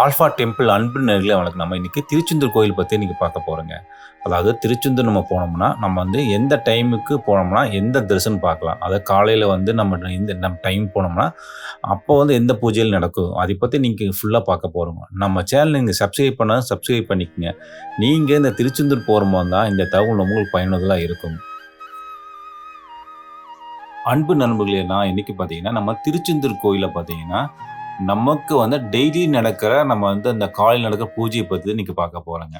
Alpha temple அன்பு நேரில் வணக்கம் நம்ம இன்றைக்கி திருச்செந்தூர் கோயில் பற்றி இன்றைக்கி பார்க்க போகிறோங்க அதாவது திருச்செந்தூர் நம்ம போனோம்னா நம்ம வந்து எந்த டைமுக்கு போனோம்னா எந்த தரிசனம் பார்க்கலாம். அதாவது காலையில் வந்து நம்ம இந்த நம்ம டைம் போனோம்னா அப்போ வந்து எந்த பூஜையில் நடக்கும் அதை பற்றி நீங்கள் ஃபுல்லாக பார்க்க போகிறோங்க நம்ம சேனல் நீங்கள் சப்ஸ்கிரைப் பண்ணால் சப்ஸ்கிரைப் பண்ணிக்கோங்க. நீங்கள் இந்த திருச்செந்தூர் போகிறோமோ தான் இந்த தகவல் உங்களுக்கு பயனுள்ளதாக இருக்கும். அன்பு நண்பர்களே நான் இன்றைக்கி பார்த்தீங்கன்னா நம்ம திருச்செந்தூர் கோயிலில் பார்த்தீங்கன்னா நமக்கு வந்து டெய்லி நடக்கிற நம்ம வந்து அந்த காலையில் நடக்கிற பூஜையை பற்றி இன்றைக்கி பார்க்க போகிறோங்க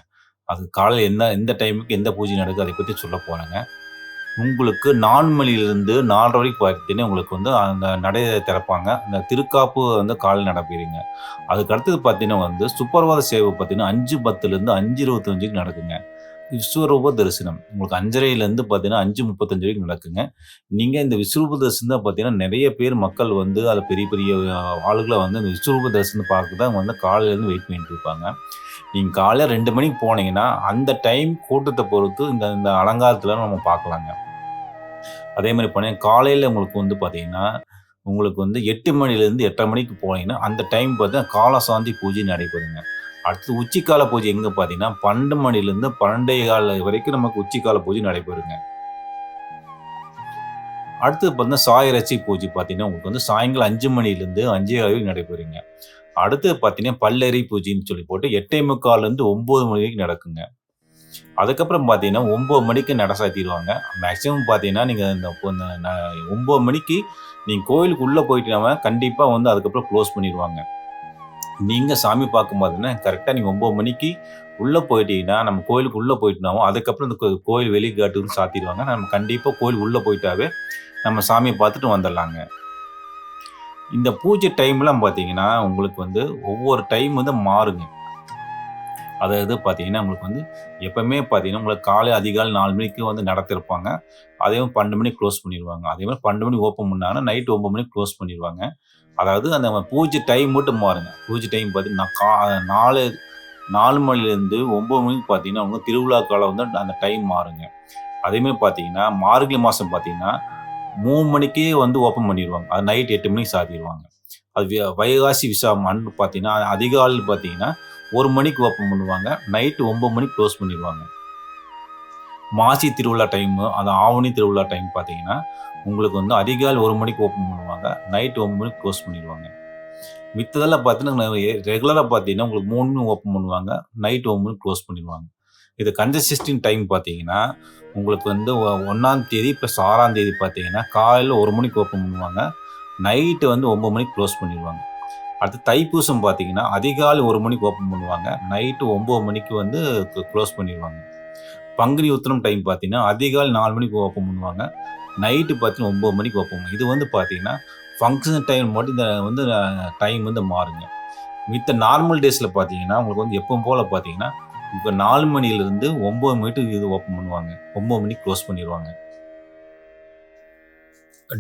அது காலையில் எந்த எந்த டைமுக்கு எந்த பூஜை நடக்குது அதை பற்றி சொல்ல போகிறேங்க உங்களுக்கு நாலு மணிலிருந்து நாலரை வரைக்கும் பார்த்தீங்கன்னா உங்களுக்கு வந்து அந்த நடை திறப்பாங்க. அந்த திருக்காப்பு வந்து காலை நடப்பீங்க அதுக்கு அடுத்தது பார்த்தீங்கன்னா வந்து சுப்பரவாத சேவை பார்த்தீங்கன்னா அஞ்சு பத்துலேருந்து அஞ்சு இருபத்தஞ்சுக்கு நடக்குங்க. விஸ்வரூப தரிசனம். உங்களுக்கு அஞ்சரையிலேருந்து பார்த்தீங்கன்னா அஞ்சு முப்பத்தஞ்சு வரைக்கும் நடக்குங்க. நீங்கள் இந்த விஸ்வரூப தரிசனம் தான் பார்த்தீங்கன்னா நிறைய பேர் மக்கள் வந்து அதில் பெரிய பெரிய ஆளுகளை வந்து இந்த விஸ்வரூப தரிசனம் பார்க்க தான் வந்து காலையிலேருந்து வெயிட் பண்ணிட்டு இருப்பாங்க. நீங்கள் காலையில் ரெண்டு மணிக்கு போனீங்கன்னா அந்த டைம் கூட்டத்தை பொறுத்து இந்த இந்த அலங்காரத்தில் நம்ம பார்க்கலாங்க. அதே மாதிரி போனீங்க காலையில் உங்களுக்கு வந்து பார்த்தீங்கன்னா உங்களுக்கு வந்து எட்டு மணிலேருந்து எட்டரை மணிக்கு போனீங்கன்னா அந்த டைம் பார்த்தீங்கன்னா காலசாந்தி பூஜை நடைபெறுங்க. அடுத்து உச்சிக்கால பூஜை எங்கே பார்த்தீங்கன்னா பன்னெண்டு மணிலேருந்து பன்னெண்டே கால வரைக்கும் நமக்கு உச்சிக்கால பூஜை நடைபெறுங்க. அடுத்து பார்த்தீங்கன்னா சாயரட்சி பூஜை பார்த்தீங்கன்னா உங்களுக்கு வந்து சாயங்காலம் அஞ்சு மணிலேருந்து அஞ்சே வரைக்கும் நடைபெறுங்க. அடுத்து பார்த்தீங்கன்னா பல்லெறி பூஜைன்னு சொல்லி போட்டு எட்டே முக்கால்லேருந்து ஒம்பது மணி வரைக்கும் நடக்குங்க. அதுக்கப்புறம் பார்த்தீங்கன்னா ஒம்பது மணிக்கு நட சாத்திடுவாங்க. மேக்ஸிமம் பார்த்தீங்கன்னா நீங்கள் இந்த ஒம்பது மணிக்கு நீங்கள் கோயிலுக்கு உள்ளே போயிட்டீங்கன்னா கண்டிப்பாக வந்து அதுக்கப்புறம் க்ளோஸ் பண்ணிடுவாங்க. நீங்கள் சாமி பார்க்கும் போதுன்னா கரெக்டாக நீங்கள் ஒம்பது மணிக்கு உள்ளே போயிட்டீங்கன்னா நம்ம கோயிலுக்கு உள்ளே போயிட்டோம் அதுக்கப்புறம் இந்த கோயில் வெளிக்காட்டுன்னு சாத்திடுவாங்க. நம்ம கண்டிப்பாக கோயில் உள்ளே போயிட்டாவே நம்ம சாமியை பார்த்துட்டு வந்துடலாங்க. இந்த பூஜை டைம்லாம் பார்த்தீங்கன்னா உங்களுக்கு வந்து ஒவ்வொரு டைம் வந்து மாறுங்க. அதாவது பார்த்தீங்கன்னா உங்களுக்கு வந்து எப்பவுமே பார்த்தீங்கன்னா உங்களுக்கு காலை அதிகாலை நாலு மணிக்கு வந்து நடத்திருப்பாங்க. அதே மாதிரி பன்னெண்டு மணிக்கு க்ளோஸ் பண்ணிடுவாங்க. அதே மாதிரி பன்னெண்டு மணிக்கு ஓப்பன் பண்ணாங்கன்னா நைட் ஒம்பது மணிக்கு க்ளோஸ் பண்ணிடுவாங்க. அதாவது அந்த பூஜை டைம் மட்டும் மாறுங்க பூஜை டைம் பார்த்தீங்கன்னா கா நாலு நாலு மணிலேருந்து ஒம்பது மணிக்கு பார்த்தீங்கன்னா அவங்க திருவிழா காலம் வந்து அந்த டைம் மாறுங்க. அதேமாதிரி பார்த்தீங்கன்னா மார்கழி மாதம் பார்த்தீங்கன்னா மூணு மணிக்கே வந்து ஓப்பன் பண்ணிடுவாங்க. அது நைட் எட்டு மணிக்கு சாத்திடுவாங்க. அது வைகாசி விசா மண் பார்த்தீங்கன்னா அதிகாலையில் பார்த்தீங்கன்னா ஒரு மணிக்கு ஓப்பன் பண்ணுவாங்க. நைட்டு ஒம்பது மணிக்கு க்ளோஸ் பண்ணிடுவாங்க. மாசி திருவிழா டைமு அது ஆவணி திருவிழா டைம் பார்த்தீங்கன்னா உங்களுக்கு வந்து அதிகாலை ஒரு மணிக்கு ஓப்பன் பண்ணுவாங்க. நைட் ஒம்பது மணிக்கு க்ளோஸ் பண்ணிடுவாங்க. மித்ததெல்லாம் பார்த்தீங்கன்னா ரெகுலராக பார்த்தீங்கன்னா உங்களுக்கு மூணு மணி ஓப்பன் பண்ணுவாங்க. நைட் ஒம்பது மணிக்கு க்ளோஸ் பண்ணிடுவாங்க. இது கன்ஜஸ்டின் டைம் பார்த்தீங்கன்னா உங்களுக்கு வந்து ஒன்றாம் தேதி ப்ளஸ் ஆறாம் தேதி பார்த்தீங்கன்னா காலையில் ஒரு மணிக்கு ஓப்பன் பண்ணுவாங்க. நைட்டு வந்து ஒம்பது மணிக்கு க்ளோஸ் பண்ணிடுவாங்க. அடுத்து தைப்பூசம் பார்த்தீங்கன்னா அதிகாலை ஒரு மணிக்கு ஓப்பன் பண்ணுவாங்க. நைட்டு ஒம்பது மணிக்கு வந்து க்ளோஸ் பண்ணிடுவாங்க. பங்குனி உத்திரம் டைம் பார்த்தீங்கன்னா அதிகாலை நாலு மணிக்கு ஓப்பன் பண்ணுவாங்க. நைட்டு பார்த்தீங்கன்னா ஒம்பது மணிக்கு ஓப்பன் இது வந்து பார்த்தீங்கன்னா ஃபங்க்ஷன் டைம் மட்டும் இந்த வந்து டைம் வந்து மாறுங்க. மித்த நார்மல் டேஸில் பார்த்தீங்கன்னா உங்களுக்கு வந்து எப்போ போல் பார்த்தீங்கன்னா இப்போ நாலு மணிலேருந்து ஒம்பது மணிக்கு இது ஓப்பன் பண்ணுவாங்க. ஒம்பது மணிக்கு க்ளோஸ் பண்ணிடுவாங்க.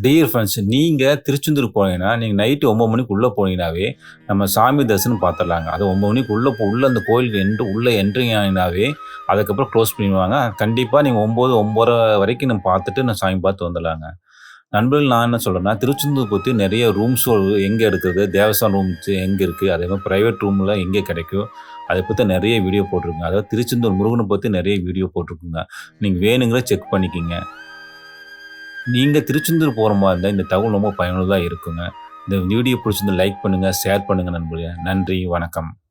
டியர் ஃப்ரெண்ட்ஸ் நீங்கள் திருச்செந்தூர் போனீங்கன்னா நீங்கள் நைட்டு ஒம்பது மணிக்கு உள்ளே போனீங்கன்னாவே நம்ம சாமி தரிசனம் பார்த்துடலாங்க அது ஒம்பது மணிக்கு உள்ளே போ உள்ளே அந்த கோயிலுக்கு என்ட்ரு உள்ளே என்ட்ரிங் ஆகினாவே அதுக்கப்புறம் க்ளோஸ் பண்ணிடுவாங்க. கண்டிப்பாக நீங்கள் ஒம்பது ஒம்பரை வரைக்கும் நம்ம பார்த்துட்டு நான் சாமி பார்த்து வந்துடலாங்க. நண்பர்கள் நான் என்ன சொல்கிறேன்னா திருச்செந்தூர் பற்றி நிறைய ரூம்ஸ் எங்கே எடுக்கிறது? தேவஸ்தான ரூம்ஸ் எங்கே இருக்குது அதே மாதிரி ப்ரைவேட் ரூமில் எங்கே கிடைக்கும்? அதை பற்றி நிறைய வீடியோ போட்டிருக்குங்க. அதாவது திருச்செந்தூர் முருகனை பற்றி நிறைய வீடியோ போட்டிருக்குங்க. நீங்கள் வேணுங்கிற செக் பண்ணிக்கிங்க. நீங்கள் திருச்செந்தூர் போகிற மாதிரி இருந்தால் இந்த தகவல் ரொம்ப பயனுள்ளதாக இருக்குங்க. இந்த வீடியோ பிடிச்சிருந்து லைக் பண்ணுங்கள் ஷேர் பண்ணுங்கள் நண்பர்களே. நன்றி வணக்கம்.